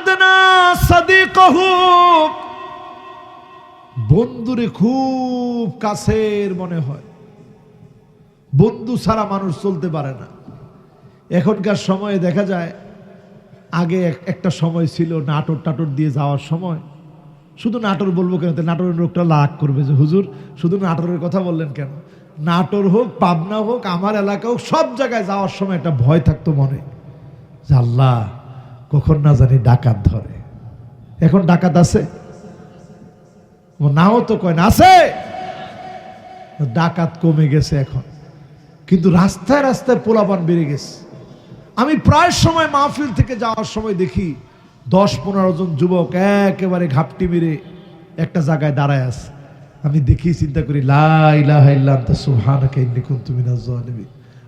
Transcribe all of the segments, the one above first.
আদনা বন্ধুরে খুব কাছের মনে হয়। বন্ধু ছাড়া মানুষ চলতে পারে না। এখনকার সময়ে দেখা যায়, আগে এক- একটা সময় ছিল নাটোর টাটোর দিয়ে যাওয়ার সময়। শুধু নাটোর বলব কেন? নাটোরের লোকটা লাগ করবে যে, হুজুর, শুধু নাটোরের কথা বললেন কেন? নাটোর হোক, পাবনা হোক, আমার এলাকা হোক, সব জায়গায় যাওয়ার সময় একটা ভয় থাকতো মনে। যে আল্লাহ কখন না জানি ডাকাত ধরে। এখন ডাকাত আছে? ও নাও তো কয় না, আছে? ডাকাত কমে গেছে এখন। কিন্তু রাস্তায় রাস্তায় পোলাপান বেড়ে গেছে। আমি প্রায় সময় মাহফিল থেকে যাওয়ার সময় দেখি দশ পনেরো জন যুবক একেবারে ঘাপটি মেরে একটা জায়গায় দাঁড়ায় আছে। আমি দেখি, চিন্তা করি সুহান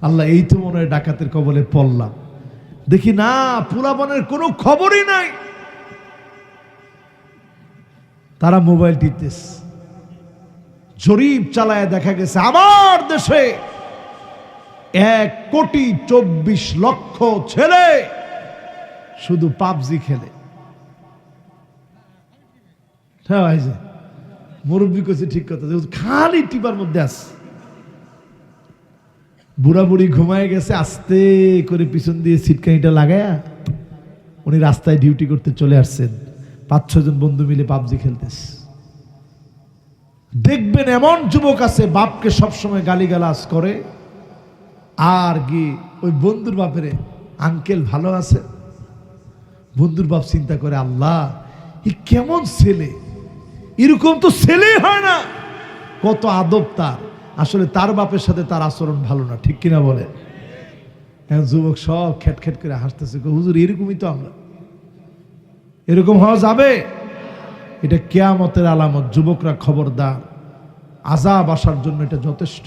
আল্লাহ, এই তো মনে হয় ডাকাতের কবলে পড়লাম। দেখি না পোলাপানের কোনো খবরই নাই। তারা মোবাইল টিপতেছে। জরিপ চালায় দেখা গেছে, আমার দেশে এক কোটি চব্বিশ লক্ষ ছেলে শুধু পাবজি খেলে। হ্যাঁ মুরব্বী করছে ঠিক কথা খালি টিপার মধ্যে আছে। বুড়া বুড়ি ঘুমায় গেছে, আস্তে করে পিছন দিয়ে সিটকানিটা লাগায়া উনি রাস্তায় ডিউটি করতে চলে আসছেন। পাঁচ ছজন বন্ধু মিলে পাবজি খেলতেছে। দেখবেন এমন যুবক আছে, বাপকে সবসময় গালিগালাজ করে, আর গিয়ে ওই বন্ধুর বাপেরে, আঙ্কেল ভালো আছে? বন্ধুর বাপ চিন্তা করে, আল্লাহ, এ কেমন ছেলে? এরকম তো ছেলে হয় না। কত আদব তার। আসলে তার বাপের সাথে তার আচরণ ভালো না, ঠিক কিনা বলে যুবক সব খেট খেট করে হাসতেছে হুজুর, এরকমই তো আমরা। এরকম হওয়া যাবে? এটা কেয়ামতের আলামত, যুবকরা খবরদার আজাব আসার জন্য এটা যথেষ্ট।